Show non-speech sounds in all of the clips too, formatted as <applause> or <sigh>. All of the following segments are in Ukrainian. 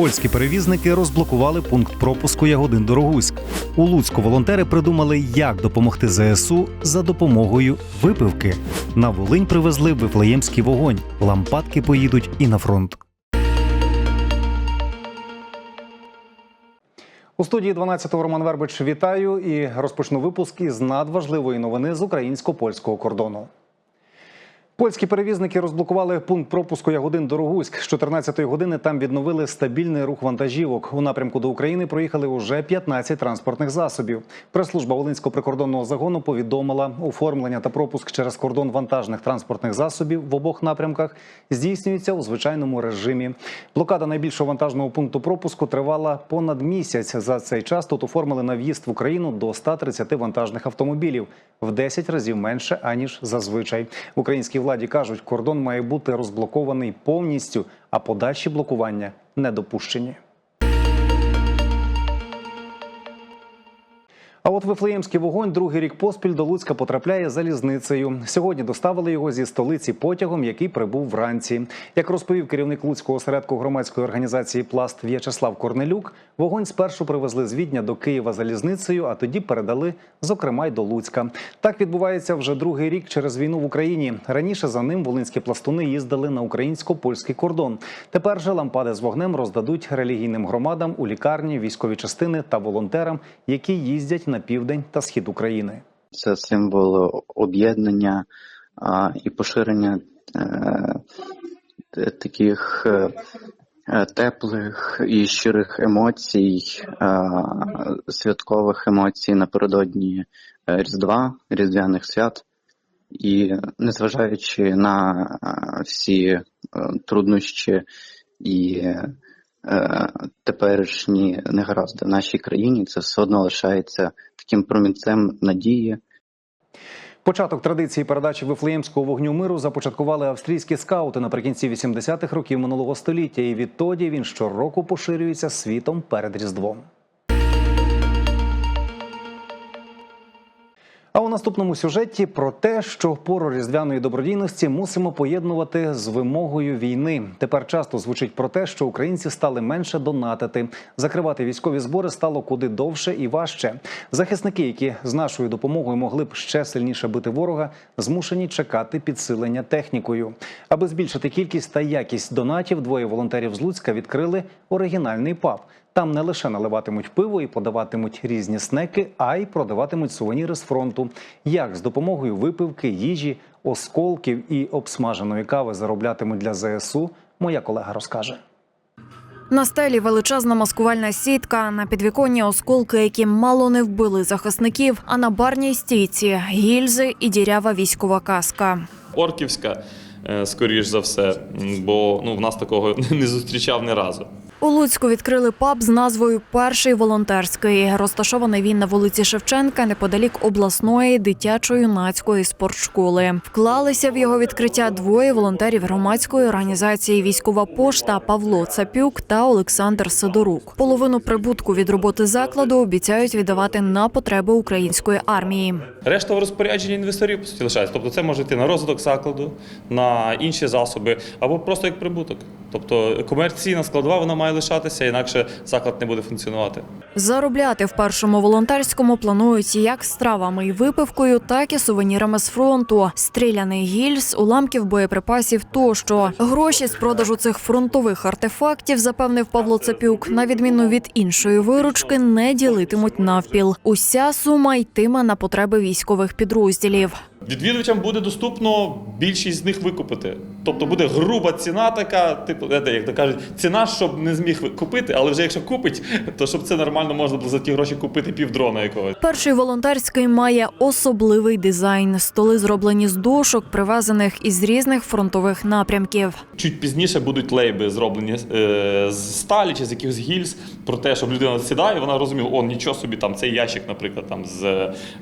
Польські перевізники розблокували пункт пропуску Ягодин Дорогуськ. У Луцьку волонтери придумали, як допомогти ЗСУ за допомогою випивки. На Волинь привезли вифлеємський вогонь. Лампадки поїдуть і на фронт. У студії 12-го Роман Вербич вітаю і розпочну випуск із надважливої новини з українсько-польського кордону. Польські перевізники розблокували пункт пропуску Ягодин Дорогуськ. З 14-ї години там відновили стабільний рух вантажівок. У напрямку до України проїхали уже 15 транспортних засобів. Прес-служба Волинського прикордонного загону повідомила, оформлення та пропуск через кордон вантажних транспортних засобів в обох напрямках здійснюється у звичайному режимі. Блокада найбільшого вантажного пункту пропуску тривала понад місяць. За цей час тут оформили на в'їзд в Україну до 130 вантажних автомобілів в 10 разів менше аніж зазвичай. Українській владі кажуть, кордон має бути розблокований повністю, а подальші блокування не допущені. А от Вифлеємський вогонь другий рік поспіль до Луцька потрапляє залізницею. Сьогодні доставили його зі столиці потягом, який прибув вранці. Як розповів керівник Луцького осередку громадської організації Пласт В'ячеслав Корнелюк, вогонь спершу привезли з Відня до Києва залізницею, а тоді передали, зокрема, й до Луцька. Так відбувається вже другий рік через війну в Україні. Раніше за ним волинські пластуни їздили на українсько-польський кордон. Тепер же лампади з вогнем роздадуть релігійним громадам у лікарні, військові частини та волонтерам, які їздять на південь та схід України. Це символ об'єднання і поширення е, таких е, е, теплих і щирих емоцій, е, святкових емоцій напередодні е, Різдва, Різдвяних свят. І незважаючи на е, всі е, труднощі і е, теперішні негаразди в нашій країні, це все одно лишається таким промінцем надії. Початок традиції передачі вифлеємського вогню миру започаткували австрійські скаути наприкінці 80-х років минулого століття, і відтоді він щороку поширюється світом перед Різдвом. А у наступному сюжеті про те, що пору різдвяної добродійності мусимо поєднувати з вимогою війни. Тепер часто звучить про те, що українці стали менше донатити. Закривати військові збори стало куди довше і важче. Захисники, які з нашою допомогою могли б ще сильніше бити ворога, змушені чекати підсилення технікою. Аби збільшити кількість та якість донатів, двоє волонтерів з Луцька відкрили оригінальний паб. Там не лише наливатимуть пиво і подаватимуть різні снеки, а й продаватимуть сувеніри з фронту. Як з допомогою випивки, їжі, осколків і обсмаженої кави зароблятимуть для ЗСУ, моя колега розкаже. На стелі величезна маскувальна сітка, на підвіконні осколки, які мало не вбили захисників, а на барній стійці гільзи і дірява військова каска. орківська, е, скоріш за все, бо ну, в нас такого <laughs> не зустрічав ні разу. У Луцьку відкрили паб з назвою Перший волонтерський. Розташований він на вулиці Шевченка неподалік обласної дитячо-юнацької спортшколи. Вклалися в його відкриття двоє волонтерів громадської організації Військова пошта Павло Цапюк та Олександр Сидорук. Половину прибутку від роботи закладу обіцяють віддавати на потреби української армії. Решта в розпорядженні інвесторів лишається. Тобто це може йти на розвиток закладу, на інші засоби або просто як прибуток. Тобто комерційна складова вона має лишатися, інакше заклад не буде функціонувати. Заробляти в першому волонтерському планують як стравами і випивкою, так і сувенірами з фронту, стріляний гільз, уламків боєприпасів тощо. Гроші з продажу цих фронтових артефактів, запевнив Павло Цапюк, на відміну від іншої виручки, не ділитимуть навпіл. Уся сума йтиме на потреби військових підрозділів. Відвідувачам буде доступно більшість з них викупити. Тобто буде груба ціна така, типу, як то кажуть, ціна, щоб не зміг купити, але вже якщо купить, то щоб це нормально можна було за ті гроші купити півдрона якогось. Перший волонтерський має особливий дизайн. Столи зроблені з дошок, привезених із різних фронтових напрямків. Чуть пізніше будуть лейби зроблені е, з сталі чи з якихось гільз про те, щоб людина сідає, вона розуміла, о, нічого собі, там цей ящик, наприклад, там з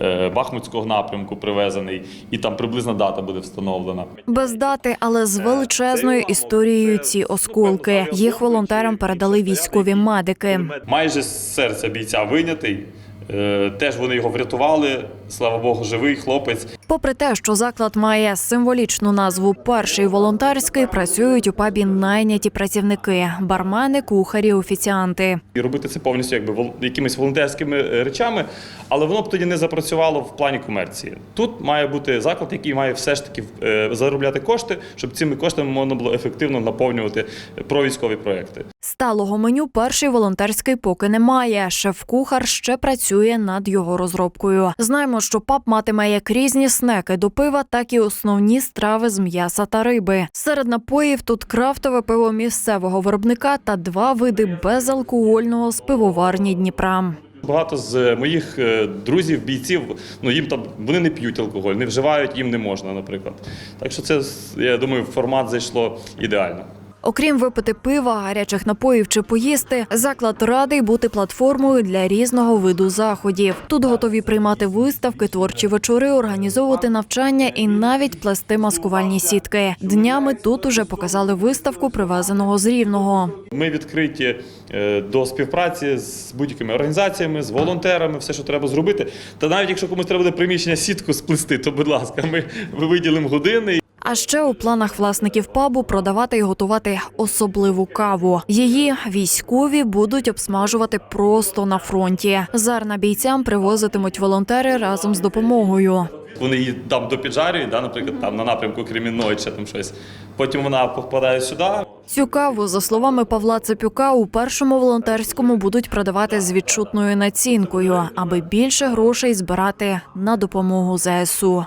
е, Бахмутського напрямку привезений, і там приблизна дата буде встановлена. Без дати, але з величезною історією ці осколки. Їх волонтерам передали військові медики. Майже з серця бійця вийнятий. Е, Теж вони його врятували, слава Богу, живий хлопець. Попри те, що заклад має символічну назву Перший волонтерський, працюють у пабі найняті працівники: бармени, кухарі, офіціанти. І робити це повністю якби якимись волонтерськими е, речами, але воно б тоді не запрацювало в плані комерції. Тут має бути заклад, який має все ж таки е, заробляти кошти, щоб цими коштами можна було ефективно наповнювати провійськові проекти. Сталого меню перший волонтерський поки немає. Шеф-кухар ще працює над його розробкою. Знаємо, що паб матиме як різні снеки до пива, так і основні страви з м'яса та риби. Серед напоїв тут крафтове пиво місцевого виробника та два види безалкогольного з пивоварні Дніпра. Багато з моїх е, друзів, бійців, ну їм там вони не п'ють алкоголь, не вживають, їм не можна, наприклад. Так що це я думаю, формат зайшло ідеально. Окрім випити пива, гарячих напоїв чи поїсти, заклад радий бути платформою для різного виду заходів. Тут готові приймати виставки, творчі вечори, організовувати навчання і навіть плести маскувальні сітки. Днями тут уже показали виставку привезеного з рівного. Ми відкриті е, до співпраці з будь-якими організаціями, з волонтерами, все, що треба зробити. Та навіть якщо комусь треба буде приміщення сітку сплести, то будь ласка, ми виділимо години. А ще у планах власників пабу продавати і готувати особливу каву. Її військові будуть обсмажувати просто на фронті. Зерна бійцям привозитимуть волонтери разом з допомогою. Вони її там допіджарюють, да, наприклад, там на напрямку Кремінної чи там щось. Потім вона попадає сюди. Цю каву, за словами Павла Цепюка, у першому волонтерському будуть продавати з відчутною націнкою, аби більше грошей збирати на допомогу ЗСУ.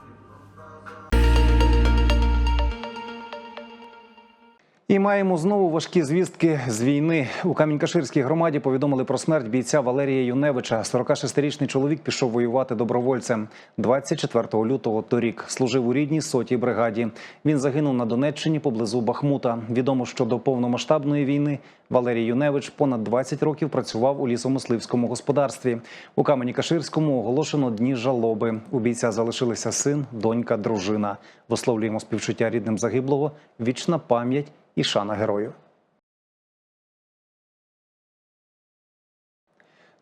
І маємо знову важкі звістки з війни. У Камінь-Каширській громаді повідомили про смерть бійця Валерія Юневича. 46-річний чоловік пішов воювати добровольцем 24 лютого торік. Служив у рідній сотій бригаді. Він загинув на Донеччині поблизу Бахмута. Відомо, що до повномасштабної війни Валерій Юневич понад 20 років працював у лісомисливському господарстві. У Камені-Каширському оголошено дні жалоби. У бійця залишилися син, донька, дружина. Висловлюємо співчуття рідним загиблого. Вічна пам'ять і шана герою.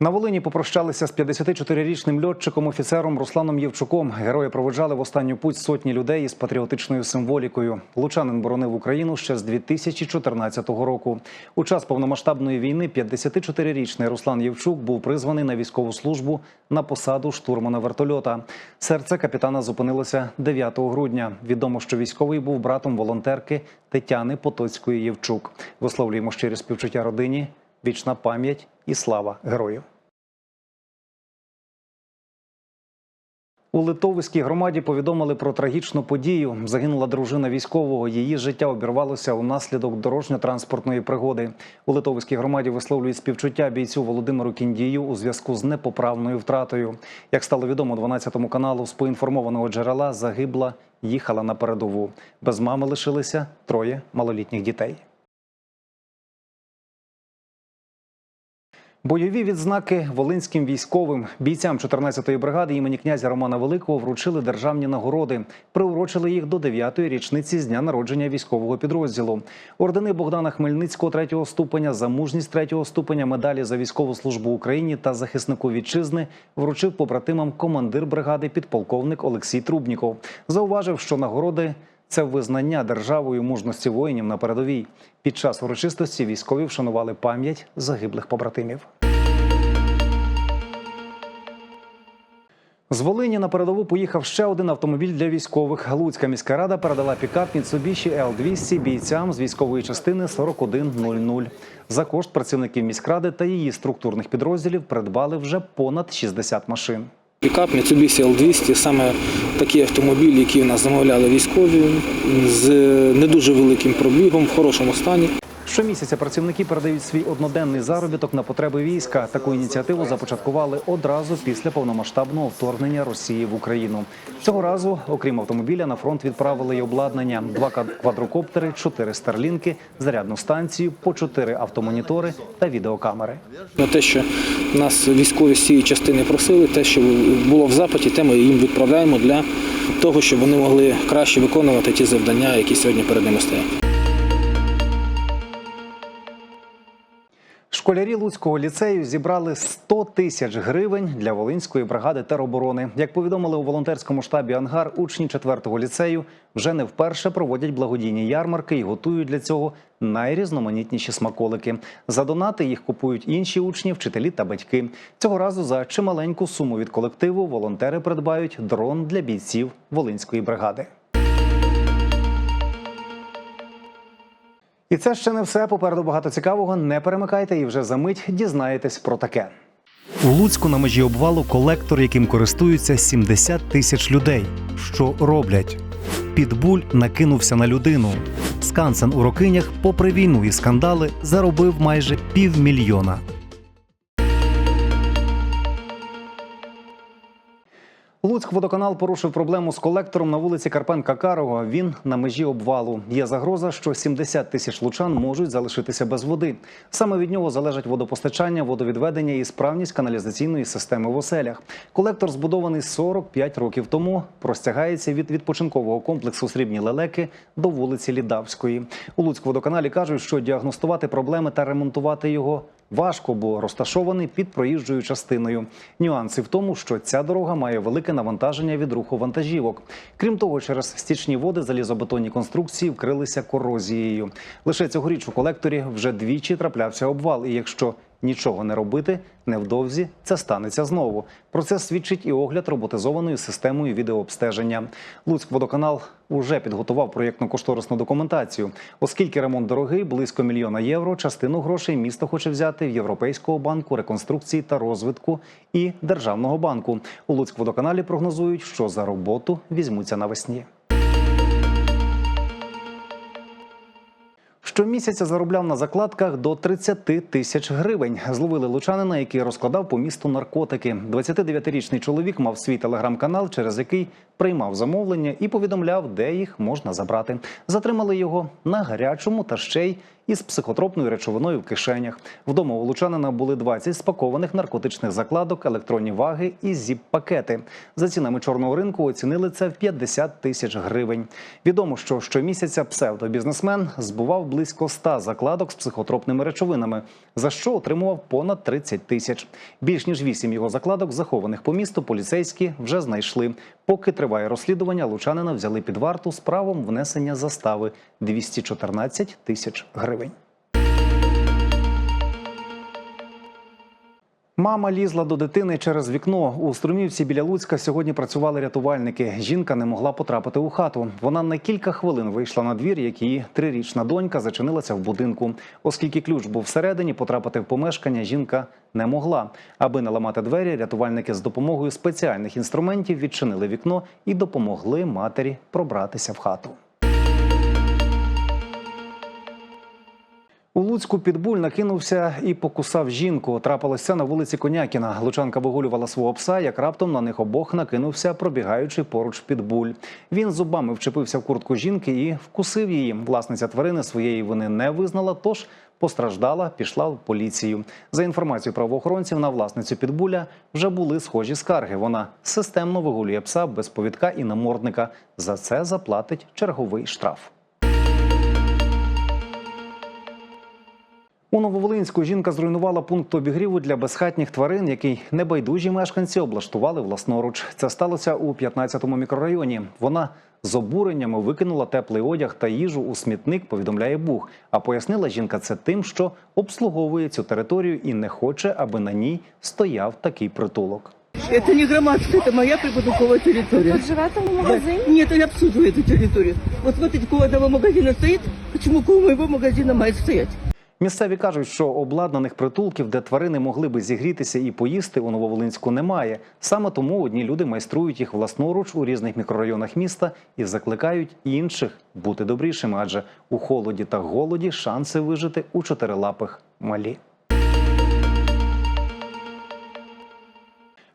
На Волині попрощалися з 54-річним льотчиком офіцером Русланом Євчуком. Герої проводжали в останню путь сотні людей із патріотичною символікою. Лучанин боронив Україну ще з 2014 року. У час повномасштабної війни 54-річний Руслан Євчук був призваний на військову службу на посаду штурмана вертольота. Серце капітана зупинилося 9 грудня. Відомо, що військовий був братом волонтерки Тетяни Потоцької Євчук. Висловлюємо щирі співчуття родині. Вічна пам'ять і слава герою. У Литовській громаді повідомили про трагічну подію. Загинула дружина військового. Її життя обірвалося унаслідок дорожньо-транспортної пригоди. У Литовській громаді висловлюють співчуття бійцю Володимиру Кіндію у зв'язку з непоправною втратою. Як стало відомо 12 каналу з поінформованого джерела, загибла їхала на передову. Без мами лишилися троє малолітніх дітей. Бойові відзнаки волинським військовим бійцям 14-ї бригади імені князя Романа Великого вручили державні нагороди. Приурочили їх до 9-ї річниці з дня народження військового підрозділу. Ордени Богдана Хмельницького 3-го ступеня, за мужність 3-го ступеня, медалі за військову службу Україні та захиснику вітчизни вручив побратимам командир бригади підполковник Олексій Трубніков. Зауважив, що нагороди це визнання державою мужності воїнів на передовій. Під час урочистості військові вшанували пам'ять загиблих побратимів. З Волині на передову поїхав ще один автомобіль для військових. Луцька міська рада передала пікап Mitsubishi L200 бійцям з військової частини 4100. За кошт працівників міськради та її структурних підрозділів придбали вже понад 60 машин. Пікап Mitsubishi L200 саме такі автомобілі, які у нас замовляли військові, з не дуже великим пробігом, в хорошому стані. Щомісяця працівники передають свій одноденний заробіток на потреби війська. Таку ініціативу започаткували одразу після повномасштабного вторгнення Росії в Україну. Цього разу, окрім автомобіля, на фронт відправили й обладнання: два квадрокоптери, чотири старлінки, зарядну станцію, по чотири автомонітори та відеокамери. На те, що нас військові з цієї частини просили, те, що було в запиті, те ми їм відправляємо для того, щоб вони могли краще виконувати ті завдання, які сьогодні перед ними стоять. Школярі Луцького ліцею зібрали 100 тисяч гривень для Волинської бригади тероборони. Як повідомили у волонтерському штабі Ангар, учні 4-го ліцею вже не вперше проводять благодійні ярмарки і готують для цього найрізноманітніші смаколики. За донати їх купують інші учні, вчителі та батьки. Цього разу за чималеньку суму від колективу волонтери придбають дрон для бійців Волинської бригади. І це ще не все. Попереду багато цікавого. Не перемикайте і вже за мить дізнаєтесь про таке. У Луцьку на межі обвалу колектор, яким користуються 70 тисяч людей. Що роблять? Підбуль накинувся на людину. Скансен у Рокинях, попри війну і скандали, заробив майже півмільйона. Луцькводоканал порушив проблему з колектором на вулиці Карпенка Карого. Він на межі обвалу. Є загроза, що 70 тисяч лучан можуть залишитися без води. Саме від нього залежать водопостачання, водовідведення і справність каналізаційної системи в оселях. Колектор збудований 45 років тому. Простягається від відпочинкового комплексу Срібні лелеки до вулиці Лідавської. У Луцькводоканалі кажуть, що діагностувати проблеми та ремонтувати його Важко, бо розташований під проїжджою частиною. Нюанси в тому, що ця дорога має велике навантаження від руху вантажівок. Крім того, через стічні води залізобетонні конструкції вкрилися корозією. Лише цьогоріч у колекторі вже двічі траплявся обвал. І якщо нічого не робити, невдовзі це станеться знову. Про це свідчить і огляд роботизованою системою відеообстеження. Луцькводоканал уже підготував проєктно-кошторисну документацію. Оскільки ремонт дорогий, близько мільйона євро, частину грошей місто хоче взяти в Європейського банку реконструкції та розвитку і Державного банку. У Луцькводоканалі прогнозують, що за роботу візьмуться навесні. Щомісяця заробляв на закладках до 30 тисяч гривень. Зловили лучанина, який розкладав по місту наркотики. 29-річний чоловік мав свій телеграм-канал, через який приймав замовлення і повідомляв, де їх можна забрати. Затримали його на гарячому та ще й із психотропною речовиною в кишенях. Вдома у лучанина були 20 спакованих наркотичних закладок, електронні ваги і зіп-пакети. За цінами чорного ринку оцінили це в 50 тисяч гривень. Відомо, що щомісяця псевдобізнесмен збував близько 100 закладок з психотропними речовинами, за що отримував понад 30 тисяч. Більш ніж 8 його закладок, захованих по місту, поліцейські вже знайшли. Поки триває розслідування, лучанина взяли під варту з правом внесення застави 214 тисяч гривень. Мама лізла до дитини через вікно. У Струмівці біля Луцька сьогодні працювали рятувальники. Жінка не могла потрапити у хату. Вона на кілька хвилин вийшла на двір, як її трирічна донька зачинилася в будинку. Оскільки ключ був всередині, потрапити в помешкання жінка не могла. Аби не ламати двері, рятувальники з допомогою спеціальних інструментів відчинили вікно і допомогли матері пробратися в хату. У Луцьку підбуль накинувся і покусав жінку. Трапилося на вулиці Конякіна. Лучанка вигулювала свого пса, як раптом на них обох накинувся, пробігаючи поруч підбуль. Він зубами вчепився в куртку жінки і вкусив її. Власниця тварини своєї вини не визнала, тож постраждала, пішла в поліцію. За інформацією правоохоронців, на власницю підбуля вже були схожі скарги. Вона системно вигулює пса без повідка і намордника. За це заплатить черговий штраф. У Нововолинську жінка зруйнувала пункт обігріву для безхатніх тварин, який небайдужі мешканці облаштували власноруч. Це сталося у 15-му мікрорайоні. Вона з обуреннями викинула теплий одяг та їжу у смітник. Повідомляє Бух. А пояснила жінка це тим, що обслуговує цю територію і не хоче, аби на ній стояв такий притулок. Это не громадская, это моя прибудинковая территория. Тут живете в магазині? Нет, я обслуживаю эту территорию. Вот смотрите, у одного магазина стоит, почему у моего магазина мает стоять? Місцеві кажуть, що обладнаних притулків, де тварини могли би зігрітися і поїсти, у Нововолинську немає. Саме тому одні люди майструють їх власноруч у різних мікрорайонах міста і закликають інших бути добрішими, адже у холоді та голоді шанси вижити у чотирилапих малі.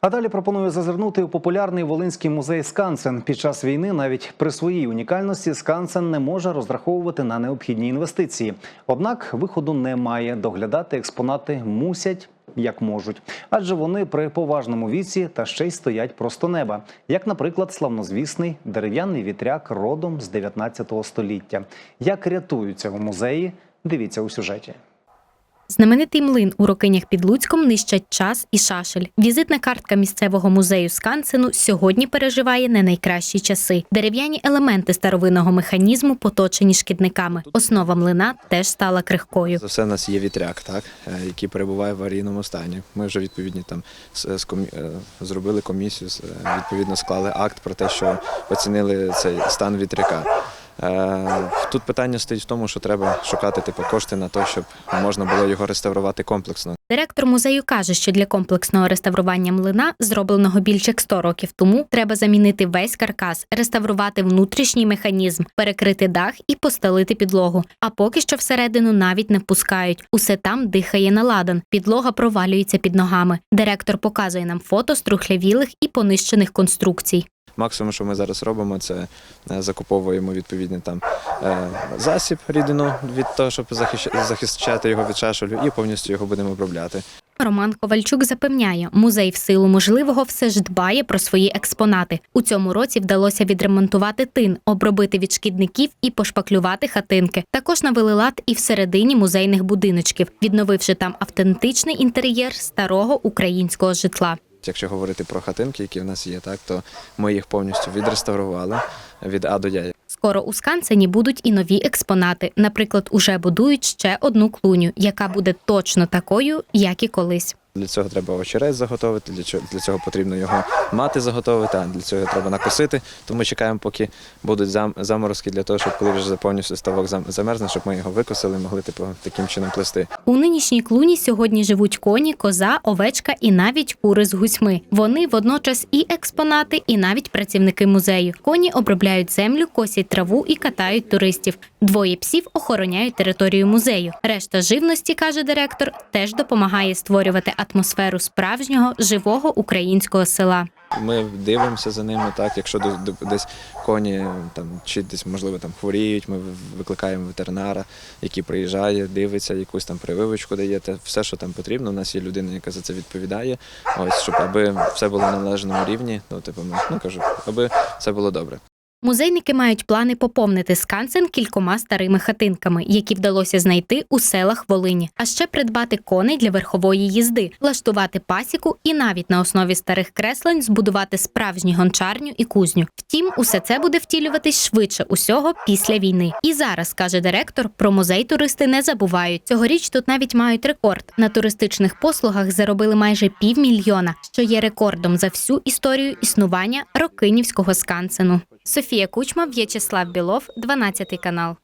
А далі пропоную зазирнути у популярний Волинський музей Скансен. Під час війни навіть при своїй унікальності Скансен не може розраховувати на необхідні інвестиції. Однак виходу немає. Доглядати експонати мусять. Як можуть, адже вони при поважному віці та ще й стоять просто неба, як, наприклад, славнозвісний дерев'яний вітряк родом з 19 століття. Як рятуються в музеї? Дивіться у сюжеті. Знаменитий млин у Рокинях під Луцьком нищать час і шашель. Візитна картка місцевого музею Скансену сьогодні переживає не найкращі часи. Дерев'яні елементи старовинного механізму поточені шкідниками. Основа млина теж стала крихкою. За все у нас є вітряк, так, е, який перебуває в аварійному стані. Ми вже відповідні там е, зробили комісію, з- е, відповідно склали акт про те, що оцінили цей стан вітряка. Е, Тут питання стоїть в тому, що треба шукати типу, кошти на те, щоб можна було його реставрувати комплексно. Директор музею каже, що для комплексного реставрування млина, зробленого більше як 100 років тому, треба замінити весь каркас, реставрувати внутрішній механізм, перекрити дах і постелити підлогу. А поки що всередину навіть не впускають. Усе там дихає на ладан. Підлога провалюється під ногами. Директор показує нам фото струхлявілих і понищених конструкцій. Максимум, що ми зараз робимо, це е, закуповуємо відповідний там е, засіб рідину від того, щоб захищ- захищати його від шашелю, і повністю його будемо обробляти. Роман Ковальчук запевняє, музей в силу можливого все ж дбає про свої експонати. У цьому році вдалося відремонтувати тин, обробити від шкідників і пошпаклювати хатинки. Також навели лад і всередині музейних будиночків, відновивши там автентичний інтер'єр старого українського житла. Якщо говорити про хатинки, які в нас є, так то ми їх повністю відреставрували від А до Я. Скоро у Скансені будуть і нові експонати. Наприклад, уже будують ще одну клуню, яка буде точно такою, як і колись. Для цього треба очерець заготовити, для цього, для цього потрібно його мати заготовити, а для цього треба накосити. Тому чекаємо, поки будуть зам, заморозки для того, щоб коли вже повністю ставок зам- замерзне, щоб ми його викосили, могли типу, таким чином плести. У нинішній клуні сьогодні живуть коні, коза, овечка і навіть кури з гусьми. Вони водночас і експонати, і навіть працівники музею. Коні обробляють землю, косять траву і катають туристів. Двоє псів охороняють територію музею. Решта живності, каже директор, теж допомагає створювати атмосферу справжнього живого українського села. Ми дивимося за ними, так. Якщо десь коні там чи десь можливо там хворіють, ми викликаємо ветеринара, який приїжджає, дивиться, якусь там прививочку дає. Те все, що там потрібно. У нас є людина, яка за це відповідає. Ось щоб аби все було на належному рівні. Ну, типу, ми, ну кажу, аби все було добре. Музейники мають плани поповнити скансен кількома старими хатинками, які вдалося знайти у селах Волині, а ще придбати коней для верхової їзди, влаштувати пасіку і навіть на основі старих креслень збудувати справжню гончарню і кузню. Втім, усе це буде втілюватись швидше усього після війни. І зараз каже директор, про музей туристи не забувають. Цьогоріч тут навіть мають рекорд. На туристичних послугах заробили майже півмільйона, що є рекордом за всю історію існування Рокинівського скансену. Софія Кучма, В'ячеслав Білов, 12 канал.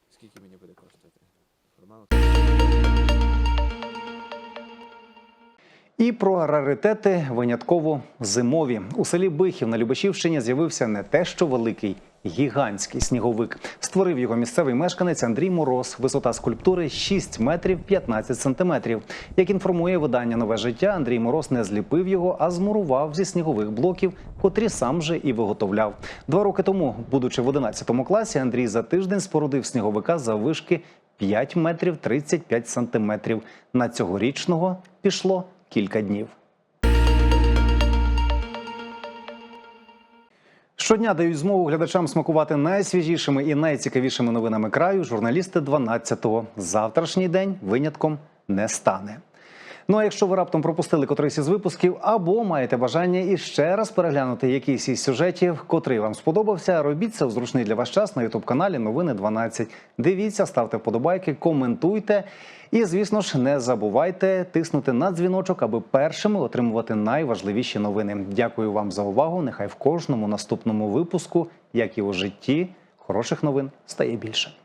І про раритети винятково зимові. У селі Бихів на Любешівщині з'явився не те, що великий, гігантський сніговик. Створив його місцевий мешканець Андрій Мороз. Висота скульптури 6 метрів 15 сантиметрів. Як інформує видання Нове життя, Андрій Мороз не зліпив його, а змурував зі снігових блоків, котрі сам же і виготовляв. Два роки тому, будучи в 11 класі, Андрій за тиждень спорудив сніговика за вишки 5 метрів 35 сантиметрів. На цьогорічного пішло кілька днів. Щодня дають змогу глядачам смакувати найсвіжішими і найцікавішими новинами краю. Журналісти 12-го. Завтрашній день винятком не стане. Ну а якщо ви раптом пропустили котрийсь із випусків, або маєте бажання іще раз переглянути якийсь із сюжетів, котрий вам сподобався, робіть це в зручний для вас час на ютуб каналі Новини 12. Дивіться, ставте вподобайки, коментуйте. І, звісно ж, не забувайте тиснути на дзвіночок, аби першими отримувати найважливіші новини. Дякую вам за увагу. Нехай в кожному наступному випуску, як і у житті, хороших новин стає більше.